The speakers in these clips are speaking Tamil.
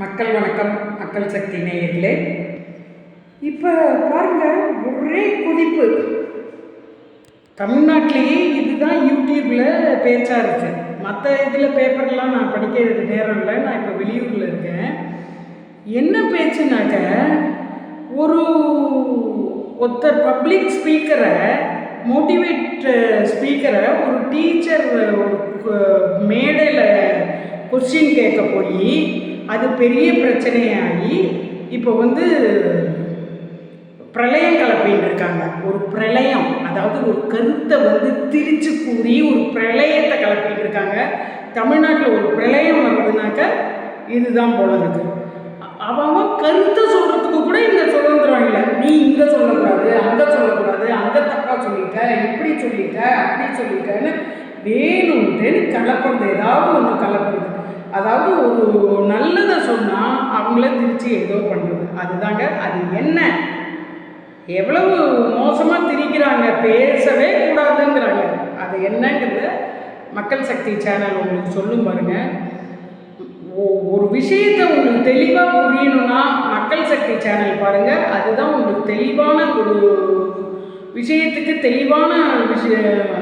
மக்கள் வணக்கம் மக்கள் சக்தி நேயர்களே. இப்போ பாருங்க ஒரே குதிப்பு. தமிழ்நாட்டிலேயே இதுதான் யூடியூப்பில் பேச்சாக இருக்கு. மற்ற இதில் பேப்பர்லாம் நான் படிக்கிறது நேரம் இல்லை நான் இப்போ வெளியூரில் இருக்கேன். என்ன பேச்சுனாக்க ஒரு ஒத்த பப்ளிக் ஸ்பீக்கரை மோட்டிவேட் ஸ்பீக்கரை ஒரு டீச்சர் ஒரு மேடையில் கொஸ்டின் கேட்க போய் அது பெரிய பிரச்சனையாகி இப்போ வந்து பிரளயம் கலப்பின்னு இருக்காங்க ஒரு பிரளயம் அதாவது ஒரு கருத்தை வந்து திரிச்சு கூறி ஒரு பிரளயத்தை கலப்பின்னு இருக்காங்க தமிழ்நாட்டில் ஒரு பிரளயம் வருதுனாக்க இதுதான் போல இருக்கு. அவன் அவன் கருத்தை சொல்கிறதுக்கு கூட இங்கே சுதந்திரம் இல்லை. நீ இங்கே சொல்லக்கூடாது அங்கே சொல்லக்கூடாது அங்கே தப்பாக சொல்லிட்ட இப்படி சொல்லிட்ட அப்படி சொல்லிட்டேன்னு வேணும்ட்டு கலப்புறது ஏதாவது ஒன்று கலப்புறது. அதாவது ஒரு நல்லதை சொன்னால் அவங்கள திருச்சி ஏதோ பண்ணுறது அதுதாங்க அது என்ன? எவ்வளவு மோசமாக திரிக்கிறாங்க பேசவே கூடாதுங்கிறாங்க. அது என்னங்கிறத மக்கள் சக்தி சேனல் உங்களுக்கு சொல்லும் பாருங்க. ஒ- ஒரு விஷயத்தை உங்களுக்கு தெளிவாக புரியணும்னா மக்கள் சக்தி சேனல் பாருங்கள் அதுதான் உங்களுக்கு தெளிவான ஒரு விஷயத்துக்கு தெளிவான விஷய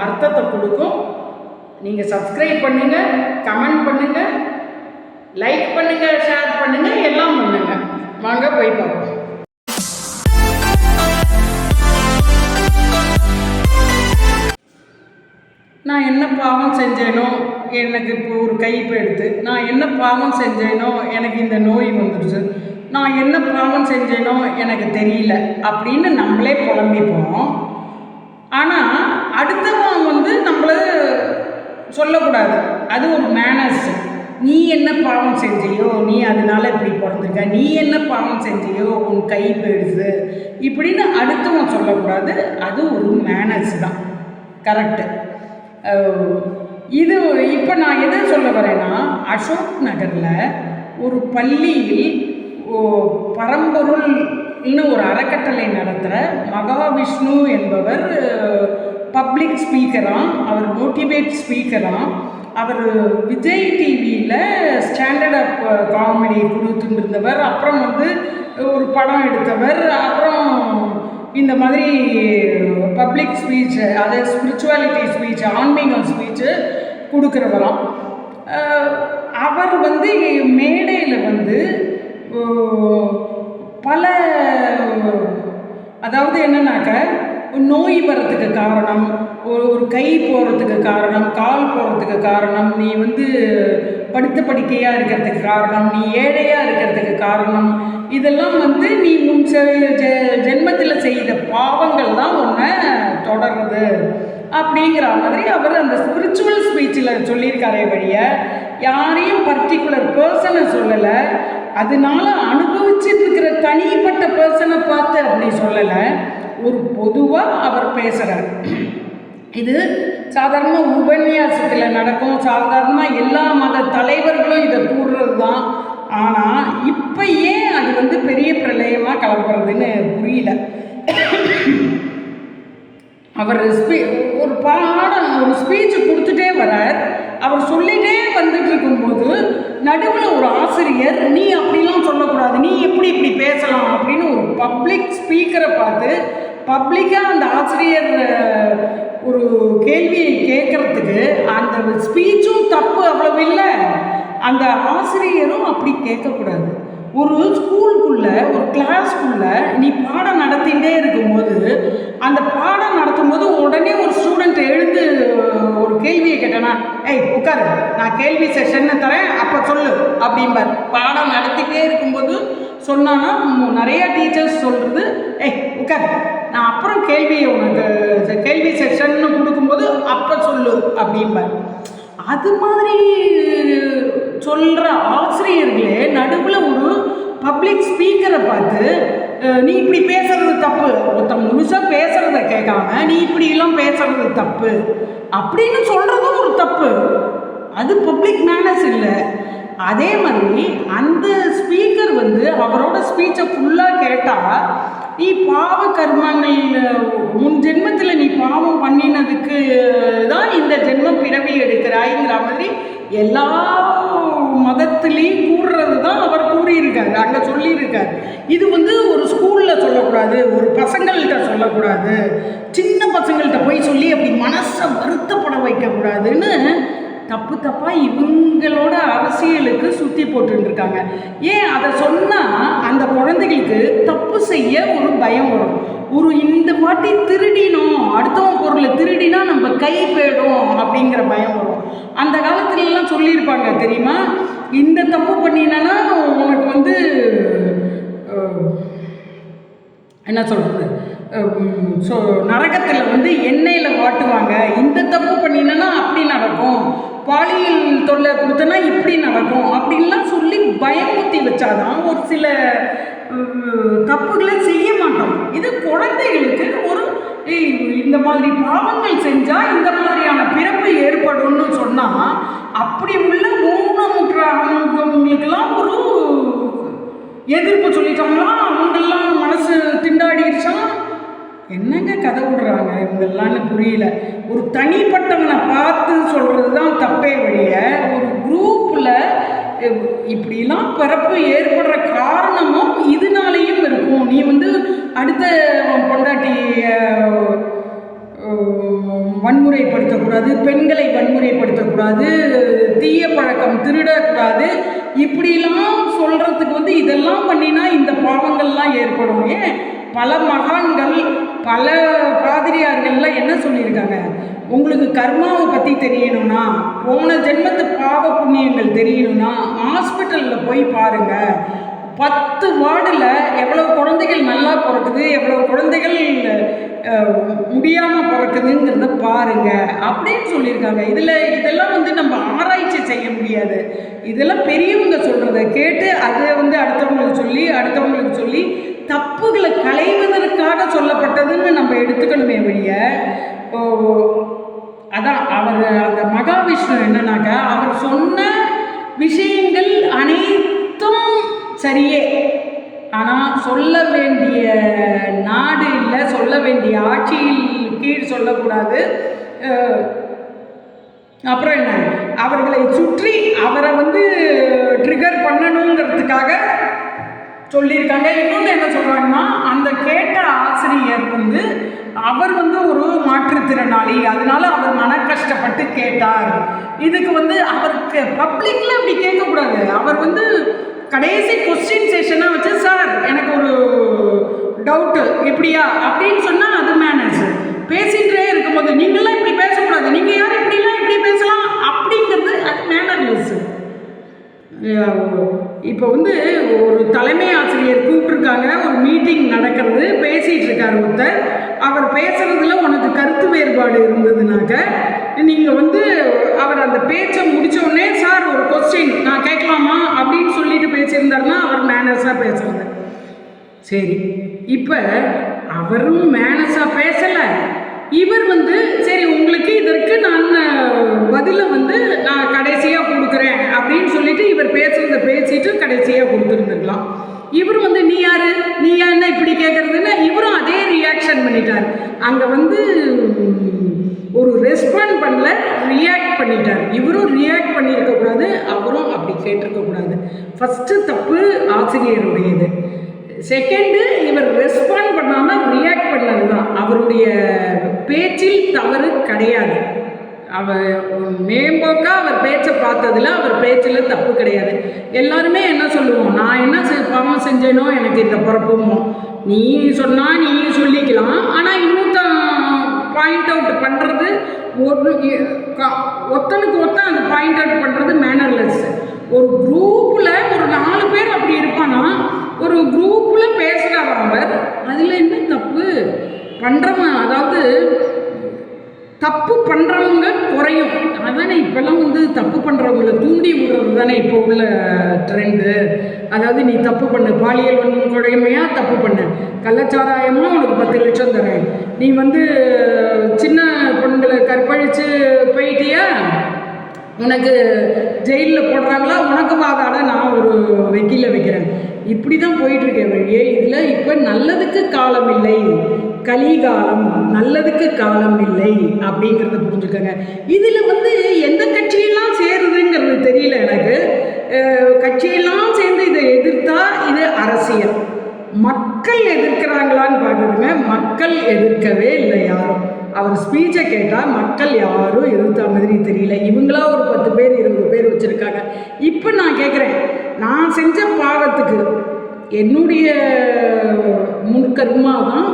அர்த்தத்தை கொடுக்கும். நீங்கள் சப்ஸ்கிரைப் பண்ணுங்கள் கமெண்ட் பண்ணுங்கள் லைக் பண்ணுங்க ஷேர் பண்ணுங்க எல்லாம் பண்ணுங்க. வாங்க போய் பார்ப்போம். நான் என்ன பாவம் செஞ்சேனோ எனக்கு இப்போ ஒரு கைப்பு எடுத்து நான் என்ன பாவம் செஞ்சேனோ எனக்கு இந்த நோய் வந்துடுச்சு. நான் என்ன பாவம் செஞ்சேனோ எனக்கு தெரியல அப்படின்னு நம்மளே புலம்பிப்போம். ஆனால் அடுத்தவன் வந்து நம்மள சொல்லக்கூடாது. அது ஒரு மேனர்ஸ் நீ என்ன பாவம் செஞ்சியோ நீ அதனால இப்படி பிறந்திருக்க நீ என்ன பாவம் செஞ்சியோ உன் கை போயிடுது இப்படின்னு அடுத்தவன் சொல்லக்கூடாது. அது ஒரு மேனர்ஸ் தான். கரெக்டு இது இப்போ நான் எதை சொல்ல வரேன்னா அசோக் நகரில் ஒரு பள்ளியில் ஓ, பரம்பொருள்னு ஒரு அறக்கட்டளை நடத்துகிற மகாவிஷ்ணு என்பவர் பப்ளிக் ஸ்பீக்கராக அவர் மோட்டிவேட் ஸ்பீக்கராக அவர் விஜய் டிவியில் ஸ்டாண்டர்ட் அப் uh, காமெடி கொடுத்துட்டு இருந்தவர் அப்புறம் வந்து ஒரு படம் எடுத்தவர். அப்புறம் இந்த மாதிரி பப்ளிக் ஸ்பீச் அதாவது ஸ்பிரிச்சுவாலிட்டி ஸ்பீச் ஆன்மீகம் ஸ்பீச்சு கொடுக்குறவராம். அவர் வந்து மேடையில் வந்து பல அதாவது என்னன்னாக்க நோய் வர்றதுக்கு காரணம் ஒரு ஒரு கை போகிறதுக்கு காரணம் கால் போகிறதுக்கு காரணம் நீ வந்து படுத்த படுக்கையாக இருக்கிறதுக்கு காரணம் நீ ஏழையாக இருக்கிறதுக்கு காரணம். இதெல்லாம் வந்து நீ முன் ஜென்மத்தில் செய்த பாவங்கள் தான் உன்னை தொடருது. அப்படிங்கிற மாதிரி அவர் அந்த ஸ்பிரிச்சுவல் ஸ்பீச்சில் சொல்லியிருக்காரே வழிய யாரையும் பர்டிகுலர் பர்சனை சொல்லலை. அதனால அனுபவிச்சுட்டு இருக்கிற தனிப்பட்ட பர்சனை பார்த்து அப்படி சொல்லலை. ஒரு பொதுவாக அவர் பேசுகிறார் இது சாதாரண உபன்யாசத்தில் நடக்கும். சாதாரணமாக எல்லா மத தலைவர்களும் இதை கூறுறது தான் ஆனால் இப்போ ஏன் அது வந்து பெரிய பிரளயமாக கிளம்புறதுன்னு புரியல. அவர் ஸ்பீ ஒரு பாடம் ஒரு ஸ்பீச் கொடுத்துட்டே வரார். அவர் சொல்லிட்டே வந்துட்டு இருக்கும்போது நடுவில் ஒரு ஆசிரியர் நீ அப்படிலாம் சொல்லக்கூடாது. நீ எப்படி இப்படி பேசலாம்? அப்படின்னு ஒரு பப்ளிக் ஸ்பீக்கரை பார்த்து பப்ளிக்காக அந்த ஆசிரியர் ஒரு கேள்வியை கேட்கறதுக்கு அந்த ஸ்பீச்சும் தப்பு அவ்வளவு இல்லை. அந்த ஆசிரியரும் அப்படி கேட்கக்கூடாது. ஒரு ஸ்கூலுக்குள்ள ஒரு கிளாஸ்க்குள்ள நீ பாடம் நடத்திகிட்டே இருக்கும்போது அந்த பாடம் நடத்தும் போது உடனே ஒரு ஸ்டூடெண்ட் எழுந்து ஒரு கேள்வியை கேட்டேனா ஏய் உட்காரு நான் கேள்வி செஷன்னு தரேன் அப்போ சொல்லு அப்படிம்பார். பாடம் நடத்திட்டே இருக்கும்போது சொன்னான்னா ம், நிறைய டீச்சர்ஸ் சொல்கிறது ஏய் உட்காரு நான் அப்புறம் கேள்வி உனக்கு கேள்வி செஷன்னு கொடுக்கும்போது அப்போ சொல்லு அப்படிம்பார். அது மாதிரி சொல்கிற ஆசிரியர்களே நடுவில் ஒரு பப்ளிக் ஸ்பீக்கரை பார்த்து நீ இப்படி பேசுறது தப்பு. ஒருத்தன் முழுசாக பேசுறத கேட்காம நீ இப்படிலாம் பேசுறது தப்பு. அப்படின்னு சொல்கிறதும் ஒரு தப்பு. அது பப்ளிக் மேனர்ஸ் இல்லை. அதே மாதிரி அந்த ஸ்பீக்கர் வந்து அவரோட ஸ்பீச்சை ஃபுல்லாக கேட்டால் நீ பாவ கர்மங்கள் முன் ஜென்மத்தில் நீ பாவம் பண்ணினதுக்கு தான் இந்த ஜென்மம் பிறவி எடுக்கிறாய்ங்கிற மாதிரி எல்லா மதத்துலேயும் கூறுறது தான் அவர் கூறியிருக்கார் அங்கே சொல்லியிருக்காரு. இது வந்து ஒரு ஸ்கூலில் சொல்லக்கூடாது ஒரு பசங்கள்கிட்ட சொல்லக்கூடாது. சின்ன பசங்கள்கிட்ட போய் சொல்லி அப்படி மனசை வருத்தப்பட வைக்கக்கூடாதுன்னு தப்பு தப்பாக இவங்களோட அரசியலுக்கு சுற்றி போட்டுருக்காங்க ஏன் அதை சொன்னால் அந்த குழந்தைகளுக்கு தப்பு செய்ய பயம் வரும். ஒரு இந்த வாட்டி திருடினோம் அடுத்தவன் பொருளை திருடினா நம்ம கை போயிடும் அப்படிங்கிற பயம் வரும். அந்த காலத்துலலாம் சொல்லியிருப்பாங்க தெரியுமா? இந்த தப்பு பண்ணினா உனக்கு வந்து என்ன சொல்கிறது ஸோ நரகத்தில் வந்து எண்ணெயில் வாட்டுவாங்க. இந்த தப்பு பண்ணினா அப்படி நடக்கும். பாலியல் தொல்லை கொடுத்தனா இப்படி நடக்கும். அப்படின்லாம் சொல்லி பயமுத்தி வச்சாதான் ஒரு சில தப்புகளை செய்ய மாட்டோம். இது குழந்தைகளுக்கு ஒரு இந்த மாதிரி பாவங்கள் செஞ்சால் இந்த மாதிரியான பிறப்பு ஏற்படும்னு சொன்னால் அப்படி உள்ள ஊனமுற்றவங்களுக்கெல்லாம் ஒரு எதிர்ப்பு சொல்லிட்டோம்னா அவங்கெல்லாம் மனசு திண்டாடிடுச்சா என்னங்க கதை விடுறாங்க? இவங்கெல்லாம்னு புரியல. ஒரு தனிப்பட்டவனை பார்த்து சொல்கிறது தான் தப்பே வழிய ஒரு குரூப்பில் இப்படிலாம் பிறப்பு ஏற்படுற காரணமும் இதனாலேயும் இருக்கும். நீ வந்து அடுத்த பொண்டாட்டிய வன்முறைப்படுத்தக்கூடாது பெண்களை வன்முறைப்படுத்தக்கூடாது தீய பழக்கம் திருடக்கூடாது இப்படிலாம் சொல்கிறதுக்கு வந்து இதெல்லாம் பண்ணினா இந்த பாவங்கள்லாம் ஏற்படும். ஏன்? பல மகான்கள் பல பாதிரியார்கள்லாம் என்ன சொல்லியிருக்காங்க? உங்களுக்கு கர்மாவை பற்றி தெரியணும்னா போன ஜென்மத்து பாவ புண்ணியங்கள் தெரியணும்னா ஹாஸ்பிட்டலில் போய் பாருங்கள் பத்து வார்டில் எவ்வளோ குழந்தைகள் நல்லா பிறக்குது எவ்வளோ குழந்தைகள் முடியாமல் பிறக்குதுங்கிறத பாருங்க. அப்படின்னு சொல்லியிருக்காங்க. இதில் இதெல்லாம் வந்து நம்ம ஆராய்ச்சி செய்ய முடியாது. இதெல்லாம் பெரியவங்க சொல்கிறத கேட்டு அதை வந்து அடுத்தவங்களுக்கு சொல்லி அடுத்தவங்களுக்கு சொல்லி தப்புகளை களைவதற்காக சொல்லப்பட்டதுன்னு நம்ம எடுத்துக்கணுமே வழிய ஓ, அதான் அவர் அந்த மகாவிஷ்ணு என்னன்னாக்கா அவர் சொன்ன விஷயங்கள் அனைத்தும் சரியே. ஆனால் சொல்ல வேண்டிய நாடு இல்லை சொல்ல வேண்டிய ஆட்சியில் கீழ் சொல்லக்கூடாது. அப்புறம் என்ன? அவர்களை சுற்றி அவரை வந்து ட்ரிகர் பண்ணணுங்கிறதுக்காக சொல்லியிருக்காங்க. இன்னொன்று என்ன சொல்கிறாங்கன்னா அந்த கேட்ட ஆசிரியர் வந்து அவர் வந்து ஒரு மாற்றுத்திறனாளி. அதனால அவர் மன கஷ்டப்பட்டு கேட்டார். இதுக்கு வந்து அவருக்கு பப்ளிக்கில் அப்படி கேட்கக்கூடாது. அவர் வந்து கடைசி கொஸ்டின் செஷனாக வச்சு சார் எனக்கு ஒரு டவுட்டு இப்படியா? அப்படின்னு சொன்னால் அது மேனேஜ் பேசிகிட்டே இருக்கும்போது நீங்களாம் இப்படி பேசக்கூடாது. நீங்கள் யார் இப்படிலாம் இப்படி பேசலாம்? அப்படிங்கிறது அது மேனர்லெஸ்ஸு இப்போ வந்து ஒரு தலைமை ஆசிரியர் கூப்பிட்டுருக்காங்க ஒரு மீட்டிங் நடக்கிறது பேசிகிட்டு இருக்கார் ஒருத்தர். அவர் பேசுகிறதுல உனக்கு கருத்து வேறுபாடு இருந்ததுனாக்க நீங்கள் வந்து அவர் அந்த பேச்சை முடித்தோடனே சார் ஒரு கொஸ்டின் நான் கேட்கலாமா? அப்படின்னு சொல்லிட்டு பேசியிருந்தாருன்னா அவர் மேனர்ஸாக பேசுறது சரி இப்போ அவரும் மேனஸாக பேசலை. இவர் வந்து சரி உங்களுக்கு இதற்கு நான் பதிலை வந்து நான் கடைசியாக கொடுக்குறேன் அப்படின்னு சொல்லிட்டு இவர் பேசுகிறத பேசிட்டு கடைசியாக கொடுத்துருந்துருக்கலாம். இவர் வந்து நீ யாரு? நீ என்ன இப்படி கேட்கறதுன்னா இவரும் அதே ரியாக்ஷன் பண்ணிட்டார். அங்கே வந்து ஒரு ரெஸ்பாண்ட் பண்ணல ரியாக்ட் பண்ணிட்டார். இவரும் ரியாக்ட் பண்ணியிருக்கக்கூடாது அவரும் அப்படி கேட்டிருக்கக்கூடாது ஃபஸ்ட்டு தப்பு ஆசிரியருடையது. செகண்டு இவர் ரெஸ்பாண்ட் பண்ணாமல் ரியாக்ட் பண்ணது தான் அவருடைய பேச்சில் தவறு கிடையாது. அவர் மேம்போக்கா அவர் பேச்சை பார்த்ததில் அவர் பேச்சில் தப்பு கிடையாது. எல்லாருமே என்ன சொல்லுவோம்? நான் என்ன பாவம் செஞ்சேனோ எனக்கு இந்த பிறப்புமோ நீ சொன்னால் நீ சொல்லிக்கலாம். ஆனால் இன்னொருத்தன் பாயிண்ட் அவுட் பண்ணுறது ஒரு ஒத்தனுக்கு ஒருத்தனுக்கு ஒருத்தன் அந்த பாயிண்ட் அவுட் பண்ணுறது மேனர்லெஸ் ஒரு குரூப்பில் ஒரு நாலு பேர் அப்படி இருப்பானா? ஒரு குரூப்பில் பேசுகிறவன் அவர் அதில் என்ன தப்பு பண்ணுறவன் அதாவது தப்பு பண்ணுறவங்க குறையும். அதானே இப்போல்லாம் வந்து தப்பு பண்ணுறவங்கள தூண்டி விடுறது தானே இப்போ உள்ள ட்ரெண்டு அதாவது நீ தப்பு பண்ணு பாலியல் வன்கொடுமையா தப்பு பண்ணு. கள்ளச்சாராயமா உனக்கு பத்து லட்சம் தரேன். நீ வந்து சின்ன பொண்களை கற்பழித்து போயிட்டியா? உனக்கு ஜெயிலில் போடுறாங்களா? உனக்கு வாதாட நான் ஒரு வெக்கியில் வைக்கிறேன். இப்படி தான் போயிட்டுருக்கேன் வழியே இதில் இப்போ நல்லதுக்கு காலம் இல்லை கலிகாலம் நல்லதுக்கு காலம் இல்லை அப்படிங்கிறத புரிஞ்சுக்கோங்க. இதில் வந்து எந்த கட்சியெல்லாம் சேருதுங்கிறது தெரியல எனக்கு. கட்சியெல்லாம் சேர்ந்து இதை எதிர்த்தா அரசியல். மக்கள் எதிர்க்கிறாங்களான்னு பார்க்குறதுங்க மக்கள் எதிர்க்கவே இல்லை யாரும். அவர் ஸ்பீச்சை கேட்டால் மக்கள் யாரும் எதிர்த்த மாதிரி தெரியல. இவங்களா ஒரு பத்து பேர் இருபது பேர் வச்சுருக்காங்க. இப்போ நான் கேட்குறேன் நான் செஞ்ச பாவத்துக்கு என்னுடைய முன்கர்மா தான்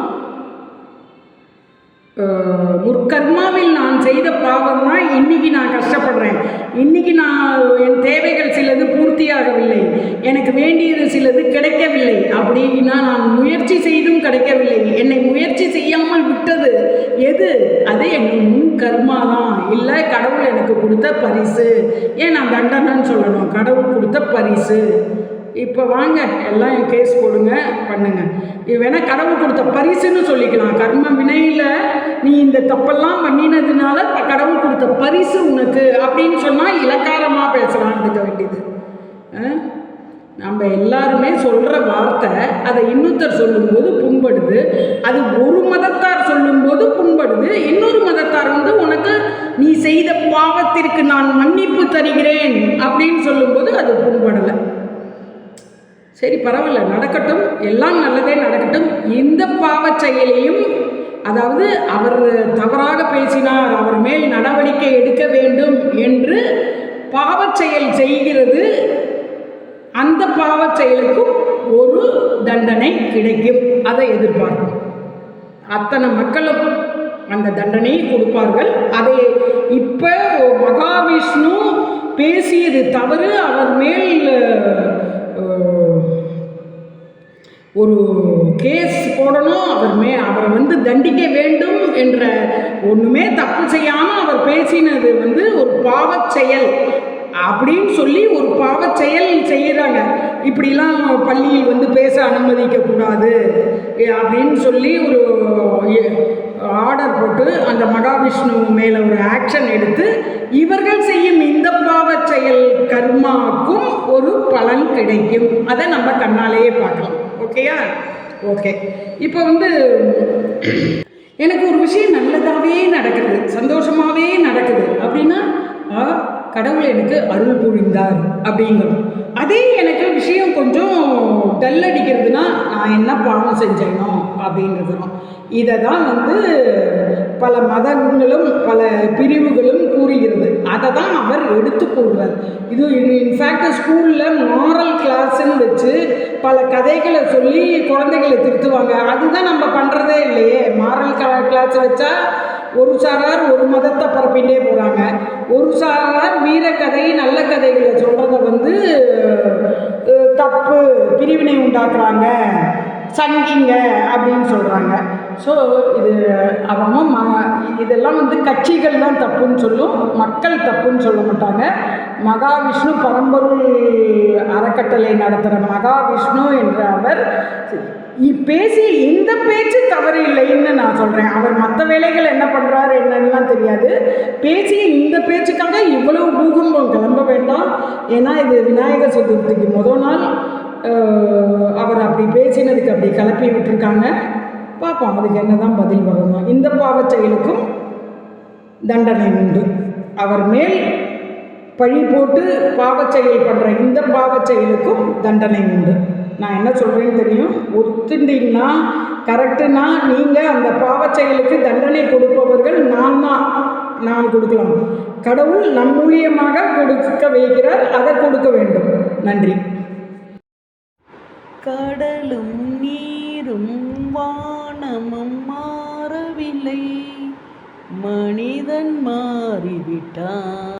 முற்கர்மாவில் நான் செய்த பாவம் தான் இன்னைக்கு நான் கஷ்டப்படுறேன். இன்னைக்கு நான் என் தேவைகள் சிலது பூர்த்தியாகவில்லை. எனக்கு வேண்டியது சிலது கிடைக்கவில்லை. அப்படின்னா நான் முயற்சி செய்தும் கிடைக்கவில்லை. என்னை முயற்சி செய்யாமல் விட்டது எது? அது என் முன் கர்மா தான் இல்லை கடவுள் எனக்கு கொடுத்த பரிசு. ஏன் நான் தண்டனைன்னு சொல்லணும்? கடவுள் கொடுத்த பரிசு. இப்போ வாங்க எல்லாம் என் கேஸ் போடுங்க பண்ணுங்க. இது வேணா கடவுள் கொடுத்த பரிசுன்னு சொல்லிக்கலாம். கர்ம வினையில் நீ இந்த தப்பெல்லாம் பண்ணினதுனால கடவுள் கொடுத்த பரிசு உனக்கு அப்படின்னு சொன்னால் இலக்காரமாக பேசலாம் இருக்க வேண்டியது. ஆ? நம்ம எல்லாருமே சொல்கிற வார்த்தை அதை இன்னொருத்தர் சொல்லும்போது புண்படுது. அது ஒரு மதத்தார் சொல்லும்போது புண்படுது. இன்னொரு மதத்தார் வந்து உனக்கு நீ செய்த பாவத்திற்கு நான் மன்னிப்பு தருகிறேன் அப்படின்னு சொல்லும்போது அது புண்படலை. சரி பரவாயில்ல. நடக்கட்டும். எல்லாம் நல்லதே நடக்கட்டும். இந்த பாவச் செயலையும் அதாவது அவர் தவறாக பேசினார் அவர் மேல் நடவடிக்கை எடுக்க வேண்டும் என்று பாவச் செயல் செய்கிறது. அந்த பாவச் செயலுக்கும் ஒரு தண்டனை கிடைக்கும். அதை எதிர்பார்க்கும். அத்தனை மக்களும் அந்த தண்டனையை கொடுப்பார்கள். அதை இப்போ மகாவிஷ்ணு பேசியது தவறு. அவர் மேல் ஒரு கேஸ் போடணும் அவர் மே அவரை வந்து தண்டிக்க வேண்டும் என்ற ஒன்றுமே தப்பு செய்யாமல் அவர் பேசினது வந்து ஒரு பாவச் செயல் அப்படின்னு சொல்லி ஒரு பாவச் செயல் செய்கிறாங்க இப்படிலாம் பள்ளியில் வந்து பேச அனுமதிக்கக்கூடாது அப்படின்னு சொல்லி ஒரு ஆர்டர் போட்டு அந்த மகாவிஷ்ணு மேலே ஒரு ஆக்ஷன் எடுத்து இவர்கள் செய்யும் இந்த பாவச் செயல் கர்மாவுக்கும் ஒரு பலன் கிடைக்கும். அதை நம்ம கண்ணாலேயே பார்க்கலாம். ஓகேயா ஓகே இப்போ வந்து எனக்கு ஒரு விஷயம் நல்லதாகவே நடக்குது சந்தோஷமாகவே நடக்குது அப்படின்னா கடவுள் எனக்கு அருள் புரிந்தார் அப்படிங்கிறோம் அதே எனக்கு விஷயம் கொஞ்சம் டல் அடிக்கிறதுனா நான் என்ன பாவம் செஞ்சேனோ அப்படின்றதும் இதை தான் வந்து பல மதங்களும் பல பிரிவுகளும் கூறுகிறது. அதை தான் அவர் எடுத்து கூறுறார். இது இன்ஃபேக்ட் ஸ்கூலில் மாரல் கிளாஸ்ன்னு வச்சு பல கதைகளை சொல்லி குழந்தைகளை திருத்துவாங்க. அதுதான் நம்ம பண்ணுறதே இல்லையே. மாரல் கிளாஸ் வச்சா ஒரு சாரார் ஒரு மதத்தை பரப்பிட்டே போகிறாங்க ஒரு சாரார் வீரக்கதை நல்ல கதைகளை சொல்கிறத வந்து தப்பு பிரிவினை உண்டாக்குறாங்க. சங்கிங்க அப்படின்னு சொல்கிறாங்க ஸோ இது அவங்க ம இதெல்லாம் வந்து கட்சிகள் தான் தப்புன்னு சொல்லும் மக்கள் தப்புன்னு சொல்ல மாட்டாங்க. மகாவிஷ்ணு பரம்பொருள் அறக்கட்டளை நடத்துகிற மகாவிஷ்ணு என்ற அவர் பேசி இந்த பேச்சு தவறு இல்லைன்னு நான் சொல்கிறேன் அவர் மற்ற வேலைகள் என்ன பண்ணுறாரு என்னன்னுலாம் தெரியாது. பேசிய இந்த பேச்சுக்காக இவ்வளவு பூகம்பம் கிளம்ப வேண்டாம். ஏன்னா இது விநாயகர் சதுர்த்திக்கு முதல் நாள். அவர் அப்படி பேசினதுக்கு அப்படி கிளப்பி விட்டுருக்காங்க. பார்ப்போம் அதுக்கு என்ன தான் பதில் வரணும் இந்த பாவச் செயலுக்கும் தண்டனை உண்டு. அவர் மேல் பழி போட்டு பாவச் செயல் பண்ணுற இந்த பாவச் செயலுக்கும் தண்டனை உண்டு. நான் என்ன சொல்கிறேன்னு தெரியும்? ஒத்துண்டீங்கன்னா கரெக்டுனா நீங்கள் அந்த பாவச் செயலுக்கு தண்டனை கொடுப்பவர்கள் நான் தான். நான் கொடுக்கலாம். கடவுள் நம் மூலியமாக கொடுக்க வைக்கிறார். அதை கொடுக்க வேண்டும். நன்றி. கடலும் நீரும் வானமும் மாறவில்லை. மனிதன் மாறிவிட்டான்.